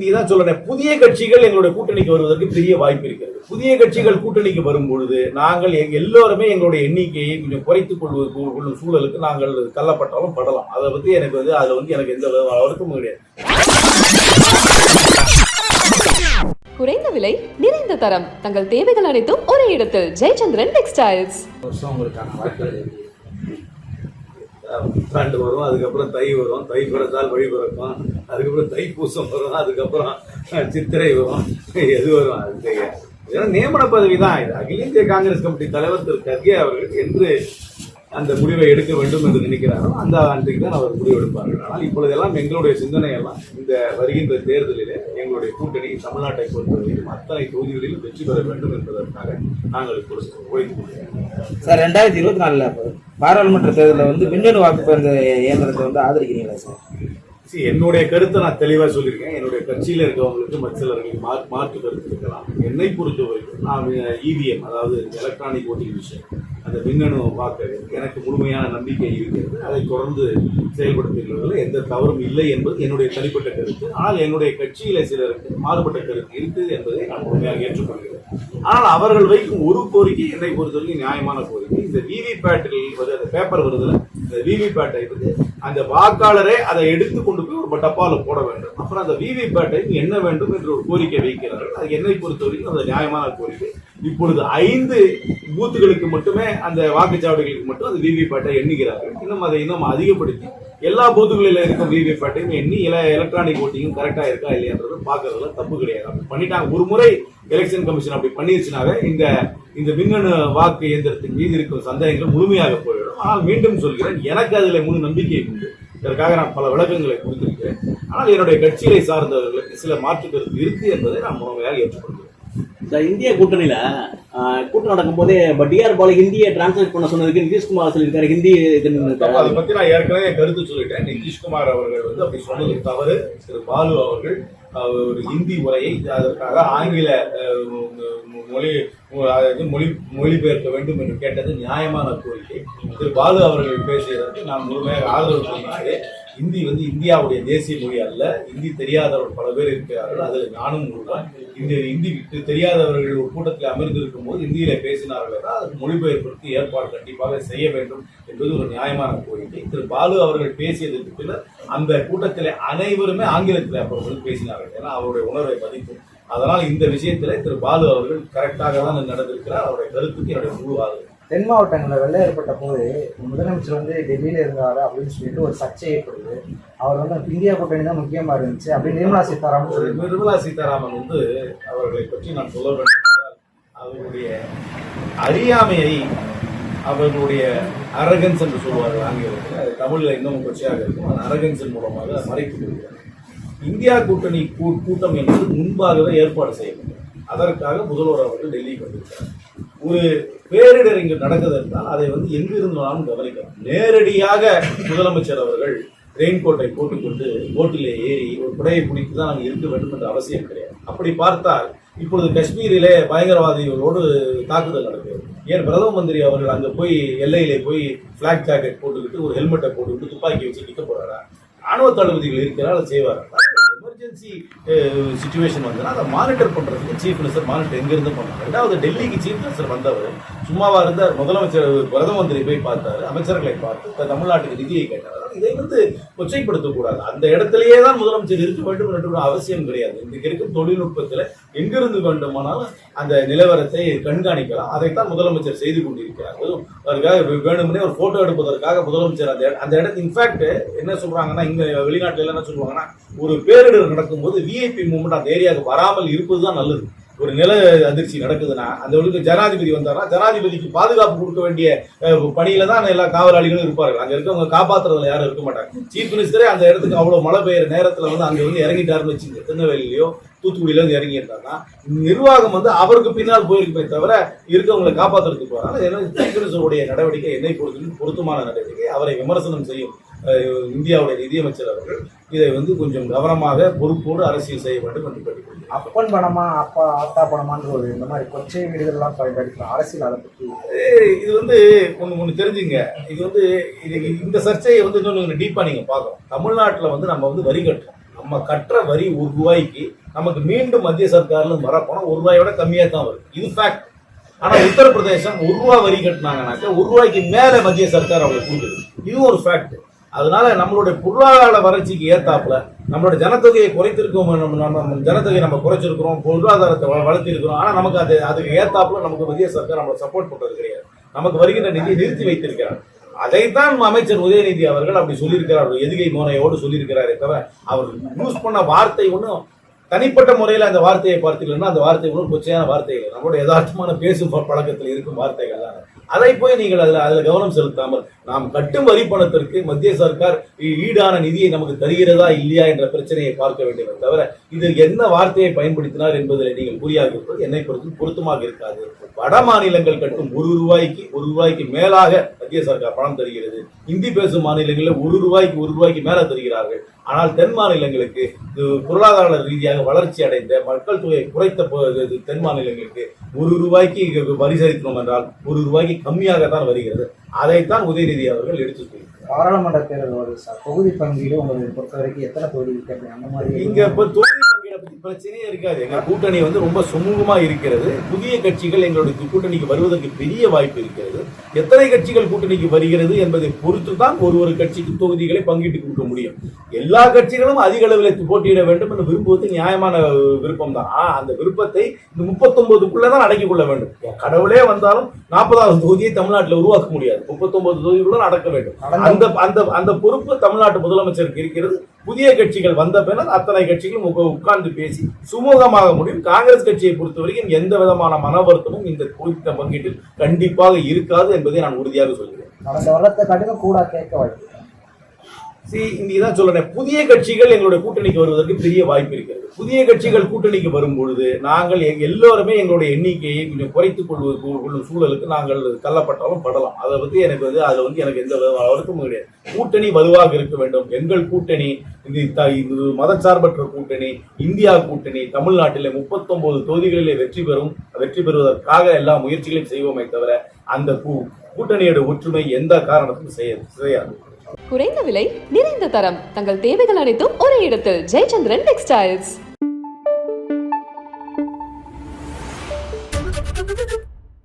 இங்கே தான் சொல்றேன் புதிய கட்சிகள் எங்களுடைய கூட்டணிக்கு வருவதற்கு பெரிய வாய்ப்பு இருக்கிறது. புதிய கட்சிகள் கூட்டணிக்கு வரும் பொழுது நாங்கள் எங்க எல்லோருமே எங்களுடைய எண்ணிக்கையை கொஞ்சம் குறைத்துக் கொள்வது கொள்ளும் சூழலுக்கு நாங்கள் தள்ளப்பட்டாலும் படலாம். அதை பத்தி எனக்கு வந்து அதுல வந்து எனக்கு எந்த வித வருத்தமும் கிடையாது. குறைந்த விலை நிறைந்த தரம். தங்கள் தேவைகள் அனைத்தும் ஒரே இடத்தில். ஜெயச்சந்திரன் டெக்ஸ்டைல்ஸ் புத்தாண்டு வரும் அதுக்கப்புறம் தை வரும். தை பிறந்தால் வழி பிறக்கும். அதுக்கப்புறம் தைப்பூசம் வரும் அதுக்கப்புறம் சித்திரை வரும். எது வரும் அது தெரியாது. இதெல்லாம் நியமன பதவி தான் இது அகில இந்திய காங்கிரஸ் கமிட்டி தலைவர் திரு கர்கே அவர்கள் என்று அந்த முடிவை எடுக்க வேண்டும் என்று நினைக்கிறாரோ அந்த அன்றைக்கு தான் அவர் முடிவு எடுப்பார்கள் ஆனால் இப்பொழுதெல்லாம் எங்களுடைய சிந்தனையெல்லாம் இந்த வருகின்ற தேர்தலிலே எங்களுடைய கூட்டணி தமிழ்நாட்டை பொறுத்தவரையிலும் அத்தனை தொகுதிகளிலும் வெற்றி பெற வேண்டும் என்பதற்காக நாங்கள் இப்பொழுது உழைத்துக் சார் ரெண்டாயிரத்தி இருபத்தி நாலுல பாராளுமன்ற தேர்தலில் வந்து மின்னணு வாக்குப்பதிவு இயந்திரத்தை வந்து ஆதரிக்கிறீங்களா சார்? See, என்னுடைய கருத்தை நான் தெளிவாக சொல்லியிருக்கேன். என்னுடைய கட்சியில் இருக்கவங்களுக்கு மற்ற மாற்று மாற்று கருத்து இருக்கலாம். என்னை பொறுத்த வரைக்கும் நான் இவிஎம் அதாவது எலக்ட்ரானிக் ஓட்டிங் விஷயம் அந்த மின்னணு வாக்கு எனக்கு முழுமையான நம்பிக்கை இருக்கிறது. அதை தொடர்ந்து செயல்படுத்துகிறதில் எந்த தவறும் இல்லை என்பது என்னுடைய தனிப்பட்ட கருத்து. ஆனால் என்னுடைய கட்சியில சிலருக்கு மாறுபட்ட கருத்து இருக்குது என்பதை நான் முழுமையாக ஏற்றுக்கொள்கிறேன். ஆனால் அவர்கள் வைக்கும் ஒரு கோரிக்கை என்னை பொறுத்தவரைக்கும் நியாயமான கோரிக்கை. இந்த விவிபேட்டில் வந்து அந்த பேப்பர் வருதுல இந்த விவிபேட்டை வந்து அந்த வாக்காளரே அதை எடுத்து கொண்டு போய் ஒரு டப்பால போட வேண்டும். அப்புறம் அந்த விவிபேட்டை என்ன வேண்டும் என்று ஒரு கோரிக்கை வைக்கிறார்கள். அது என்னை பொறுத்தவரைக்கும் அந்த நியாயமான கோரிக்கை. இப்பொழுது ஐந்து பூத்துகளுக்கு மட்டுமே அந்த வாக்குச்சாவடிகளுக்கு மட்டும் அந்த விவிபேட்டை எண்ணுகிறார்கள். இன்னும் அதை இன்னும் அதிகப்படுத்தி எல்லா பூத்துகளில் இருக்கும் விவிபேட்டையும் எண்ணி இல எலக்ட்ரானிக் ஓட்டிங்கும் கரெக்டாக இருக்கா இல்லையான்றது பார்க்கறதுல தப்பு கிடையாது. அப்படி பண்ணிட்டாங்க. ஒரு முறை எலெக்ஷன் கமிஷன் அப்படி பண்ணிருச்சுனாவே இந்த இந்த மின்னணு வாக்கு இயந்திரத்தின் மீது இருக்கும் சந்தேகங்கள் முழுமையாக போய்விடும் ஆனால் மீண்டும் சொல்கிறேன் எனக்கு அதில் முழு நம்பிக்கை உண்டு. இதற்காக நான் பல விளக்கங்களை கொடுத்திருக்கிறேன். ஆனால் என்னுடைய கட்சியை சார்ந்தவர்களுக்கு சில மாற்று கருத்து இருக்கு என்பதை நான் முழுமையாக ஏற்றுக்கொள்கிறேன். இந்த இந்திய கூட்டணியில கூட்டம் நடக்கும் போதே டிஆர் பாலு ஹிந்தியை டிரான்ஸ்லேட் பண்ண சொன்னதுக்கு நிதிஷ்குமார் சொல்லியிருக்காரு. ஹிந்தி அதை பத்தி நான் ஏற்கனவே கருத்து சொல்லிட்டேன். நிதிஷ்குமார் அவர்கள் வந்து அப்படி சொன்னது தவறு. திரு பாலு அவர்கள் ஒரு ஹிந்தி உரையை அதற்காக ஆங்கில மொழி அதாவது மொழி மொழிபெயர்க்க வேண்டும் என்று கேட்டது நியாயமான கோரிக்கை. திரு பாலு அவர்கள் பேசியதற்கு நான் முழுமையாக ஆதரவு தெரிவிக்கிறேன் இந்தி வந்து இந்தியாவுடைய தேசிய மொழி அல்ல. இந்தி தெரியாதவர் பல பேர் இருக்கிறார்கள். அதில் நானும் ஒருவன். இந்த இந்தி தெரியாதவர்கள் ஒரு கூட்டத்தில் அமர்ந்திருக்கும் போது இந்தியில பேசினார்கள் என்றால் அது மொழிபெயர்ப்பிற்கு ஏற்பாடு கண்டிப்பாக செய்ய வேண்டும் என்பது ஒரு நியாயமான கோரிக்கை. திரு பாலு அவர்கள் பேசியதற்கு பின்னர் அந்த கூட்டத்தில் அனைவருமே ஆங்கிலத்தில் அப்போ வந்து பேசினார்கள். ஏன்னா அவருடைய உணர்வை மதிக்கும். அதனால் இந்த விஷயத்தில் திரு பாலு அவர்கள் கரெக்டாக தான் நடந்திருக்கிறார். அவருடைய கருத்துக்கு என்னுடைய முழு ஆதரவு. தென் மாவட்டங்களில் வெள்ளம் ஏற்பட்ட போது முதலமைச்சர் வந்து டெல்லியில் இருந்தார் அப்படின்னு சொல்லிட்டு ஒரு சர்ச்சை ஏற்படுது. அவர் வந்து இந்தியா கூட்டணி தான் முக்கியமாக இருந்துச்சு அப்படின்னு நிர்மலா சீதாராமன் சொல்லி நிர்மலா சீதாராமன் வந்து அவர்களை பற்றி நான் சொல்ல வேண்டும் அவர்களுடைய அறியாமையை அவர்களுடைய அரகன்ஸ் என்று சொல்வார்கள் ஆங்கிலத்தில். அது தமிழில் இன்னும் கொச்சையாக இருக்கும். அந்த அரகன்ஸின் மூலமாக மறைத்து கொள்கிறார் இந்தியா கூட்டணி கூட்டம் என்பது முன்பாகவே ஏற்பாடு செய்யப்பட்டது. அதற்காக முதல்வர் அவர்கள் டெல்லிக்கு வந்திருக்கிறார். ஒரு பேரிடர் இங்கு நடக்குது என்றால் அதை வந்து எங்கிருந்தாலும் கவனிக்கலாம். நேரடியாக முதலமைச்சர் அவர்கள் ரெயின்கோட்டை போட்டுக்கொண்டு போட்டிலே ஏறி ஒரு குடையை பிடித்து தான் நாங்கள் இருக்க வேண்டும் என்ற அவசியம் கிடையாது. அப்படி பார்த்தால் இப்பொழுது காஷ்மீரிலே பயங்கரவாதிகளோடு தாக்குதல் நடக்கிறது. ஏன் பிரதம மந்திரி அவர்கள் அங்கே போய் எல்லையிலே போய் ஃபிளாக் ஜாக்கெட் போட்டுக்கிட்டு ஒரு ஹெல்மெட்டை போட்டுக்கிட்டு துப்பாக்கி வச்சு நிற்க போறாரா? ராணுவ தளபதிகள் இருக்கிறார் அதை செய்வார்? எமர்ஜென்சி சுச்சுவேஷன் eh, வந்ததுன்னா அதை மானிட்டர் பண்ணுறதுக்கு சீஃப் மினிஸ்டர் மானிட்டர் எங்க இருந்து பண்ணாங்க ரெண்டாவது டெல்லிக்கு சீஃப் மினிஸ்டர் வந்தவர் சும்மாவா இருந்தார் முதலமைச்சர் பிரதம மந்திரி போய் பார்த்தாரு அமைச்சர்களை பார்த்து இப்ப தமிழ்நாட்டுக்கு நிதியை கேட்டார். இதை வந்து கொச்சைப்படுத்தக்கூடாது. அந்த இடத்திலேயே தான் முதலமைச்சர் இருக்க வேண்டும் என்ற அவசியம் கிடையாது. இன்றைக்கு இருக்கும் தொழில்நுட்பத்தில் எங்கிருந்து வேண்டுமானாலும் அந்த நிலவரத்தை கண்காணிக்கலாம். அதைத்தான் முதலமைச்சர் செய்து கொண்டிருக்கிறார் அதுவும் வேணும்னே ஒரு போட்டோ எடுப்பதற்காக முதலமைச்சர் அந்த அந்த இடத்து இன்ஃபேக்ட் என்ன சொல்றாங்கன்னா இங்க வெளிநாட்டில் என்ன சொல்லுவாங்கன்னா ஒரு பேரிடர் நடக்கும்போது விஐபி மூமெண்ட் அந்த ஏரியாவுக்கு வராமல் இருப்பது தான் நல்லது. ஒரு நில அதிர்ச்சி நடக்குதுன்னா அந்த அளவுக்கு ஜனாதிபதி வந்தாரா ஜனாதிபதிக்கு பாதுகாப்பு கொடுக்க வேண்டிய பணியில தான் எல்லா காவலாளிகளும் இருப்பார்கள். அங்க இருக்கவங்க காப்பாத்துறதுல யாரும் இருக்க மாட்டாங்க. சீஃப் மினிஸ்டரே அந்த இடத்துக்கு அவ்வளவு மழை பெய்யுற நேரத்துல வந்து அங்க வந்து இறங்கிட்டாருன்னு வச்சுங்க திருநெல்வேலியிலயோ தூத்துக்குடியில இருந்து இறங்கி இருந்தாருன்னா நிர்வாகம் வந்து அவருக்கு பின்னால் போயிருக்குமே தவிர இருக்கவங்களை காப்பாத்துறதுக்கு போறாங்க ஏன்னா சீஃப் மினிஸ்டருடைய நடவடிக்கை என்னை பொறுத்து பொருத்தமான நடவடிக்கை. அவரை விமர்சனம் செய்யும் இந்தியாவுடைய நிதியமைச்சர் அவர்கள் இதை வந்து கொஞ்சம் கவனமாக பொறுப்போடு அரசியல் செய்ய வேண்டும் என்று கேட்டுக்கொள்கிறேன். அப்பன் பணமா அப்பா ஆத்தா பணமான்ற ஒரு இந்த மாதிரி கொச்சை வீடுகள்லாம் பயன்படுத்தலாம் அரசியல் அதை இது வந்து ஒன்று ஒன்று தெரிஞ்சுங்க. இது வந்து இது இந்த சர்ச்சையை வந்து இன்னொன்று டீப்பாக நீங்கள் பார்க்கணும். தமிழ்நாட்டில் வந்து நம்ம வந்து வரி கட்டுறோம். நம்ம கட்டுற வரி ஒரு ரூபாய்க்கு நமக்கு மீண்டும் மத்திய சர்க்கார்ல இருந்து வர பணம் ஒரு ரூபாயோட கம்மியா தான் வரும். இது ஃபேக்ட் ஆனா உத்தரப்பிரதேசம் ஒரு ரூபா வரி கட்டினாங்கனாக்க ஒரு ரூபாய்க்கு மேல மத்திய சர்க்கார் அவங்களுக்கு கொடுக்குது. இதுவும் ஒரு ஃபேக்ட் அதனால நம்மளுடைய பொருளாதார வளர்ச்சிக்கு ஏத்தாப்புல நம்மளோட ஜனத்தொகையை குறைத்திருக்கோம் நம்ம நம்ம ஜனத்தொகையை நம்ம குறைச்சிருக்கிறோம் பொருளாதாரத்தை வளர்த்திருக்கிறோம். ஆனா நமக்கு அது அதுக்கு ஏத்தாப்புல நமக்கு மத்திய சர்க்கார் நம்மளை சப்போர்ட் பண்றது கிடையாது. நமக்கு வருகின்ற நிதியை நிறுத்தி வைத்திருக்கிறார். அதைத்தான் அமைச்சர் உதயநிதி அவர்கள் அப்படி சொல்லியிருக்கிறார். எதுகை மோனையோடு சொல்லியிருக்கிறாரே தவிர அவர் யூஸ் பண்ண வார்த்தை ஒன்றும் தனிப்பட்ட முறையில் அந்த வார்த்தையை பார்த்தீங்கன்னா அந்த வார்த்தை ஒன்றும் கொச்சையான வார்த்தைகள் நம்மளுடைய யதார்த்தமான பேசும் பழக்கத்தில் இருக்கும் வார்த்தைகள் தான் அதை போய் நீங்கள் அதில் அதில் கவனம் செலுத்தாமல் நாம் கட்டும் வரி பணத்திற்கு மத்திய சர்க்கார் ஈடான நிதியை நமக்கு தருகிறதா இல்லையா என்ற பிரச்சனையை பார்க்க வேண்டுமே தவிர இது என்ன வார்த்தையை பயன்படுத்தினார் என்பதில் நீங்கள் குறியாக இருப்பது என்னை பொறுத்து பொருத்தமாக இருக்காது. வட மாநிலங்கள் கட்டும் ஒரு ரூபாய்க்கு ஒரு ரூபாய்க்கு மேலாக மத்திய சர்க்கார் பணம் தருகிறது. இந்தி பேசும் மாநிலங்களில் ஒரு ரூபாய்க்கு ஒரு ரூபாய்க்கு மேல தருகிறார்கள். ஆனால் தென் மாநிலங்களுக்கு பொருளாதார ரீதியாக வளர்ச்சி அடைந்த மக்கள் தொகையை குறைத்த இது தென் மாநிலங்களுக்கு ஒரு ரூபாய்க்கு வரி செலுத்தினோம் என்றால் ஒரு ரூபாய்க்கு கம்மியாகத்தான் வருகிறது. அதைத்தான் உதயநிதி அவர்கள் எடுத்து சொல்லியிருக்கிறார் பாராளுமன்ற தேர்தல் வருது சார் தொகுதி பங்கீடு உங்களுக்கு பொறுத்த வரைக்கும் எத்தனை தொகுதி கேட்பீங்க அந்த மாதிரி இங்க இப்ப தொகுதி பங்கீடை பத்தி பிரச்சனையே இருக்காது. எங்க கூட்டணி வந்து ரொம்ப சுமூகமா இருக்கிறது. புதிய கட்சிகள் எங்களுடைய கூட்டணிக்கு வருவதற்கு பெரிய வாய்ப்பு இருக்கிறது. எத்தனை கட்சிகள் கூட்டணிக்கு வருகிறது என்பதை பொறுத்து தான் ஒரு ஒரு கட்சிக்கு தொகுதிகளை பங்கிட்டு கொடுக்க முடியும். எல்லா கட்சிகளும் அதிக அளவில் போட்டியிட வேண்டும் என்று விரும்புவது நியாயமான விருப்பம் தான் அந்த விருப்பத்தை இந்த முப்பத்தொன்பதுக்குள்ளதான் அடக்கிக் கொள்ள வேண்டும் கடவுளே வந்தாலும் நாற்பதாவது தொகுதியை தமிழ்நாட்டில் உருவாக்க முடியாது. முப்பத்தொன்பது தொகுதிக்குள்ள அடக்க வேண்டும். அந்த அந்த அந்த பொறுப்பு தமிழ்நாட்டு முதலமைச்சருக்கு இருக்கிறது. புதிய கட்சிகள் வந்த பின்னர் அத்தனை கட்சிகளும் உட்கா- உட்கார்ந்து பேசி சுமூகமாக முடியும். காங்கிரஸ் கட்சியை பொறுத்தவரைக்கும் எந்த விதமான மன வருத்தமும் இந்த குறிப்பிட்ட பங்கீட்டில் கண்டிப்பாக இருக்காது. என்பதை நான் உறுதியாக சொல்கிறேன். கடந்த வருடத்தை காட்டிலும் கூட கேட்க வாய்ப்பு சி இதான் சொல்றேன் புதிய கட்சிகள் எங்களுடைய கூட்டணிக்கு வருவதற்கு பெரிய வாய்ப்பு இருக்கிறது. புதிய கட்சிகள் கூட்டணிக்கு வரும் பொழுது நாங்கள் எல்லோருமே எங்களுடைய எண்ணிக்கையை கொஞ்சம் குறைத்துக் கொள்வது கொள்ளும் சூழலுக்கு நாங்கள் தள்ளப்பட்டாலும் படலாம். அதை பத்தி எனக்கு வந்து அதுல வந்து எனக்கு எந்த விதமான வருத்தமும் கிடையாது. கூட்டணி வலுவாக இருக்க வேண்டும். எங்கள் கூட்டணி இது த- இது மதச்சார்பற்ற கூட்டணி இந்தியா கூட்டணி தமிழ்நாட்டிலே முப்பத்தொன்பது தொகுதிகளிலே வெற்றி பெறும் வெற்றி பெறுவதற்காக எல்லா முயற்சிகளையும் செய்வோமே தவிர அந்த கூட்டணியோட ஒற்றுமை எந்த காரணத்துக்கும் செய்ய செய்யாது. குறைந்த விலை நிறைந்த தரம். தங்கள் தேவைகள் அனைத்தும் ஒரே இடத்தில். ஜெயச்சந்திரன் டெக்ஸ்டைல்ஸ்.